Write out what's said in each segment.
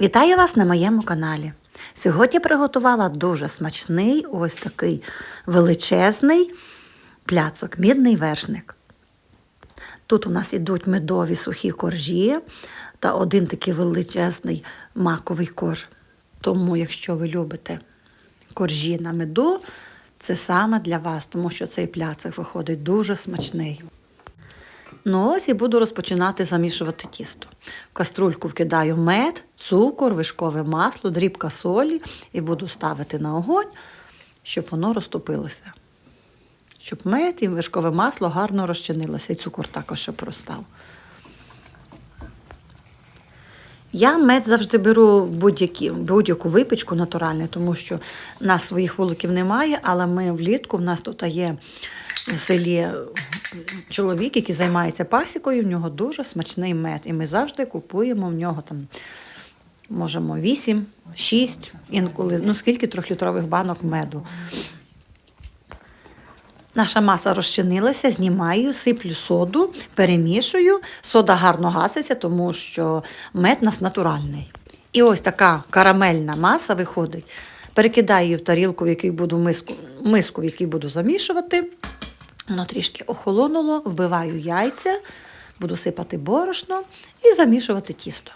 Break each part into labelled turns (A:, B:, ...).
A: Вітаю вас на моєму каналі. Сьогодні приготувала дуже смачний, ось такий величезний пляцок, мідний вершник. Тут у нас ідуть медові сухі коржі та один такий величезний маковий корж. Тому, якщо ви любите коржі на меду, це саме для вас, тому що цей пляцок виходить дуже смачний. Ну ось і буду розпочинати замішувати тісто. В каструльку вкидаю мед, цукор, вишкове масло, дрібка солі і буду ставити на огонь, щоб воно розтопилося. Щоб мед і вишкове масло гарно розчинилося, і цукор також щоб розстав. Я мед завжди беру будь-які- будь-яку випічку натуральну, тому що в нас своїх вуликів немає, але ми влітку, в нас тут є в селі чоловік, який займається пасікою, в нього дуже смачний мед. І ми завжди купуємо в нього там, можемо 8, 6, інколи, ну скільки трьохлітрових банок меду. Наша маса розчинилася, знімаю, сиплю соду, перемішую. Сода гарно гаситься, тому що мед у нас натуральний. І ось така карамельна маса виходить. Перекидаю її в тарілку, в якій буду миску, миску, в якій буду замішувати. Воно трішки охолонуло, вбиваю яйця, буду сипати борошно і замішувати тісто.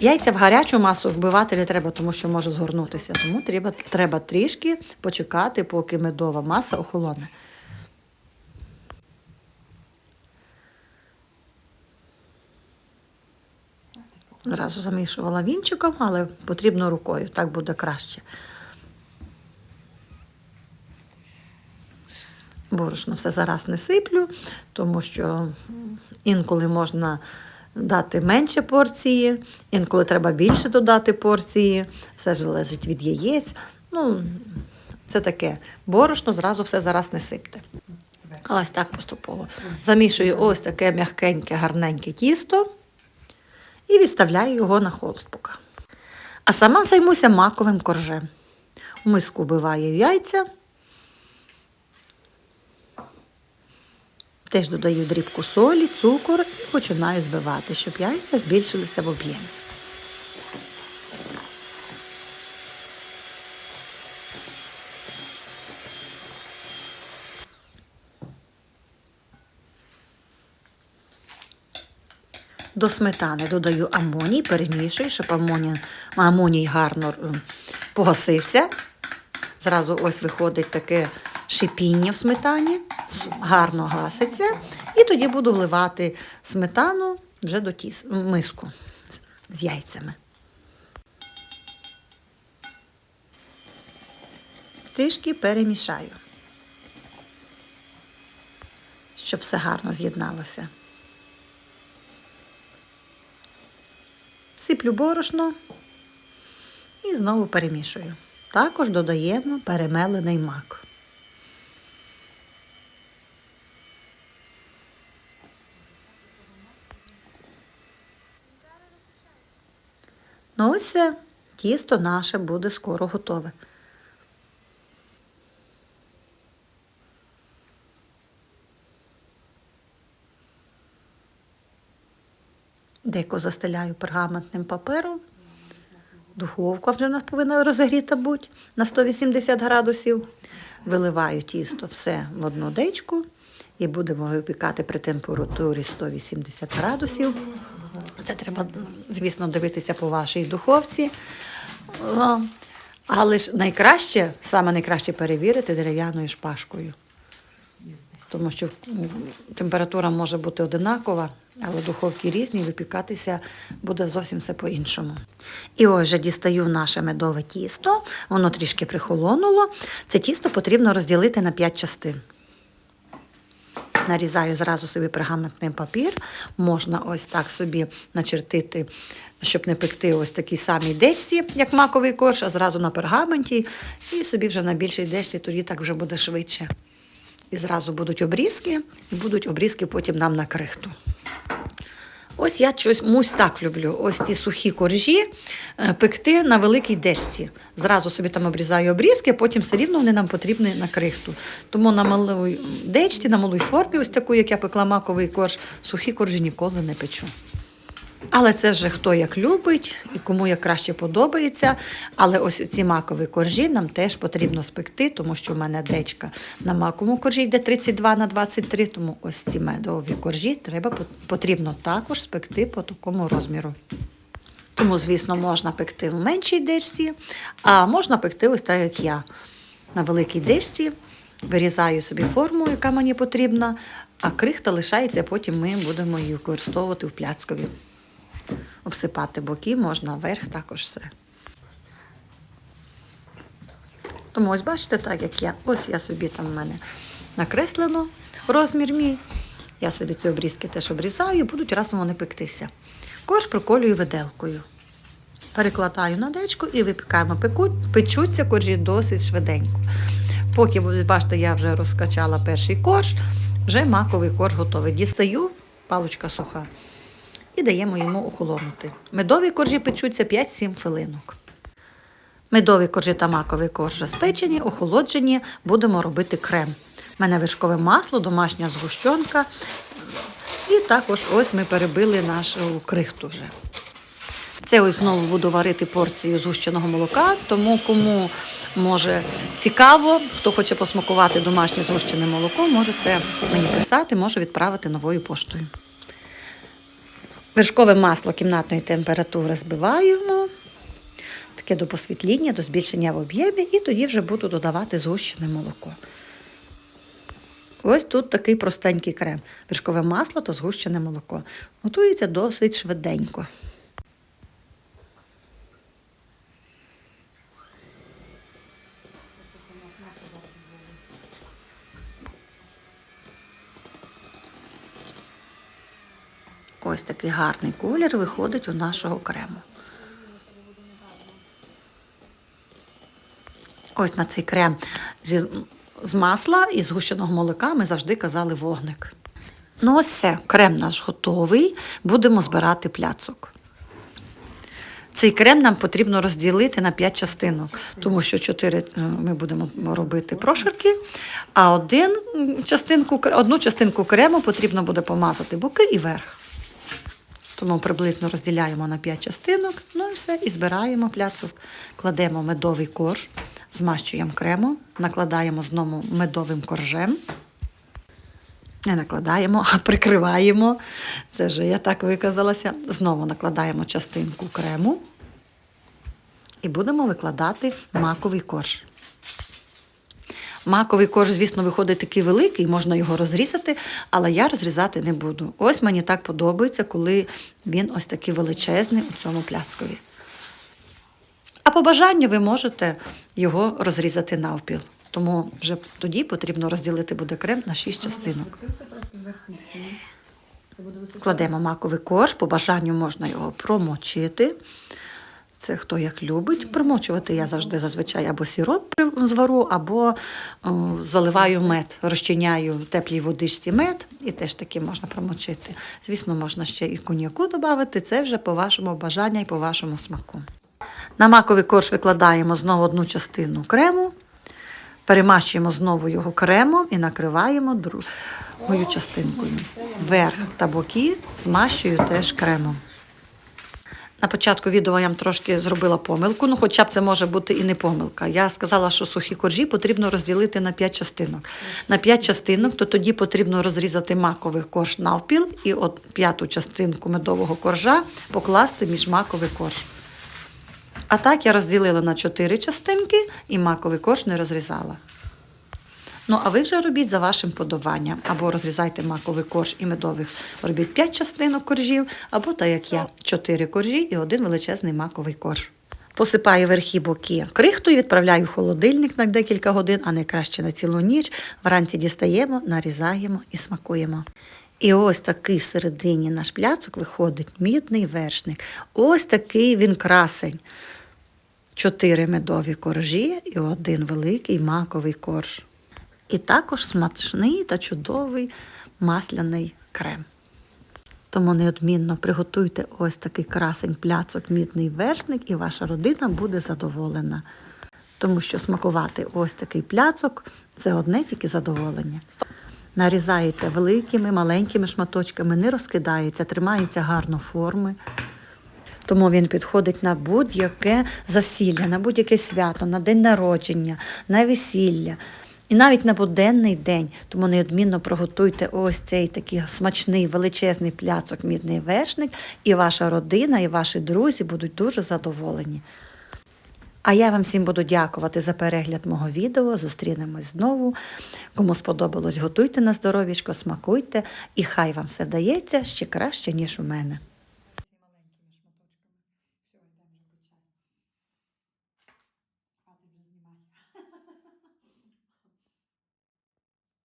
A: Яйця в гарячу масу вбивати не треба, тому що може згорнутися. Тому треба, треба трішки почекати, поки медова маса охолоне. Зразу замішувала вінчиком, але потрібно рукою, так буде краще. Борошно все зараз не сиплю, тому що інколи можна дати менше порції, інколи треба більше додати порції, все залежить від яєць. Ну, це таке. Борошно зразу все зараз не сипте. Ось так поступово. Замішую ось таке м'якеньке, гарненьке тісто і відставляю його на холод. А сама займуся маковим коржем. У миску вбиваю яйця. Теж додаю дрібку солі, цукор і починаю збивати, щоб яйця збільшилися в об'ємі. До сметани додаю амоній, перемішую, щоб амоній, амоній гарно погасився. Зразу ось виходить таке шипіння в сметані, гарно гаситься. І тоді буду вливати сметану вже до тіс, в миску з- яйцями. Трішки перемішаю, щоб все гарно з'єдналося. Сиплю борошно і знову перемішую. Також додаємо перемелений мак. Ну ось тісто наше буде скоро готове. Деко застеляю пергаментним папером. Духовка вже у нас повинна розігріта бути на 180 градусів. Виливаю тісто все в одну дечку і будемо випікати при температурі 180 градусів. Це треба, звісно, дивитися по вашій духовці. Але ж найкраще, саме найкраще перевірити дерев'яною шпажкою. Тому що температура може бути одинакова, але духовки різні, випікатися буде зовсім все по-іншому. І ось вже дістаю наше медове тісто, воно трішки прихолонуло. Це тісто потрібно розділити на 5 частин. Нарізаю зразу собі пергаментний папір. Можна ось так собі начертити, щоб не пекти ось такій самій дечці, як маковий корж, а зразу на пергаменті. І собі вже на більшій дечці, тоді так вже буде швидше. І зразу будуть обрізки, і будуть обрізки потім нам на крихту. Ось я щось мусь так люблю. Ось ці сухі коржі е, пекти на великій дежці. Зразу собі там обрізаю обрізки, потім все рівно вони нам потрібні на крихту. Тому на малій дечці, на малій формі, ось таку, як я пекла маковий корж, сухі коржі ніколи не печу. Але це вже хто як любить і кому як краще подобається. Але ось ці макові коржі нам теж потрібно спекти, тому що в мене дечка на маковому коржі йде 32 на 23, тому ось ці медові коржі треба потрібно також спекти по такому розміру. Тому, звісно, можна пекти в меншій дечці, а можна пекти ось так, як я. На великій дечці вирізаю собі форму, яка мені потрібна, а крихта лишається, потім ми будемо її використовувати в пляцкові. Обсипати боки можна, вверх також все. Тому ось бачите, так як я. Ось я собі там в мене накреслено розмір мій. Я собі ці обрізки теж обрізаю будуть разом вони пектися. Корж приколюю виделкою. Перекладаю на дечку і випікаємо. Пеку, печуться коржі досить швиденько. Поки, бачите, я вже розкачала перший корж, вже маковий корж готовий. Дістаю, паличка суха, і даємо йому охолонути. Медові коржі печуться 5-7 хвилинок. Медові коржі та маковий корж вже спечені, охолоджені, будемо робити крем. У мене вишкове масло, домашня згущенка. І також ось ми перебили нашу крихту вже. Це ось знову буду варити порцію згущеного молока, тому кому може цікаво, хто хоче посмакувати домашнє згущене молоко, можете мені писати, можу відправити новою поштою. Вершкове масло кімнатної температури збиваємо, таке до посвітління, до збільшення в об'ємі, і тоді вже буду додавати згущене молоко. Ось тут такий простенький крем. Вершкове масло та згущене молоко. Готується досить швиденько. Ось такий гарний колір виходить у нашого крему. Ось на цей крем зі, з масла і згущеного молока ми завжди казали вогник. Ну, ось все, крем наш готовий. Будемо збирати пляцок. Цей крем нам потрібно розділити на 5 частинок, тому що 4 ми будемо робити прошарки, а один частинку, одну частинку крему потрібно буде помазати боки і верх. Тому приблизно розділяємо на 5 частинок, ну і все, і збираємо пляцок. Кладемо медовий корж, змащуємо кремом, накладаємо знову медовим коржем. Не накладаємо, а прикриваємо. Це вже я так виказалася. Знову накладаємо частинку крему і будемо викладати маковий корж. Маковий корж, звісно, виходить такий великий, можна його розрізати, але я розрізати не буду. Ось мені так подобається, коли він ось такий величезний у цьому пляскові. А по бажанню ви можете його розрізати навпіл. Тому вже тоді потрібно розділити буде крем на 6 частинок. Кладемо маковий корж, по бажанню можна його промочити. Це хто як любить. Промочувати я завжди зазвичай або сіроп звару, або о, заливаю мед, розчиняю в теплій водичці мед, і теж таки можна промочити. Звісно, можна ще і коньяку додати, це вже по вашому бажанню і по вашому смаку. На маковий корж викладаємо знову одну частину крему, перемащуємо знову його кремом і накриваємо другою частинкою. Верх та боки змащую теж кремом. На початку відео я трошки зробила помилку, ну хоча б це може бути і не помилка. Я сказала, що сухі коржі потрібно розділити на 5 частинок. На 5 частинок, то тоді потрібно розрізати маковий корж навпіл і от п'яту частинку медового коржа покласти між маковий корж. А так я розділила на 4 частинки і маковий корж не розрізала. Ну, а ви вже робіть за вашим подаванням. Або розрізайте маковий корж і медових, робіть 5 частинок коржів, або так як я, 4 коржі і один величезний маковий корж. Посипаю верхі боки крихтою, відправляю в холодильник на декілька годин, а найкраще на цілу ніч. Вранці дістаємо, нарізаємо і смакуємо. І ось такий всередині наш пляцок виходить мідний вершник. Ось такий він красень. Чотири медові коржі і один великий маковий корж. І також смачний та чудовий масляний крем. Тому неодмінно приготуйте ось такий красень пляцок мідний вершник, і ваша родина буде задоволена. Тому що смакувати ось такий пляцок це одне тільки задоволення. Нарізається великими, маленькими шматочками, не розкидається, тримається гарно форми. Тому він підходить на будь-яке засілля, на будь-яке свято, на день народження, на весілля. І навіть на буденний день, тому неодмінно приготуйте ось цей такий смачний величезний пляцок мідний вершник, і ваша родина, і ваші друзі будуть дуже задоволені. А я вам всім буду дякувати за перегляд мого відео. Зустрінемось знову. Кому сподобалось, готуйте на здоров'ячко, смакуйте, і хай вам все вдається ще краще, ніж у мене.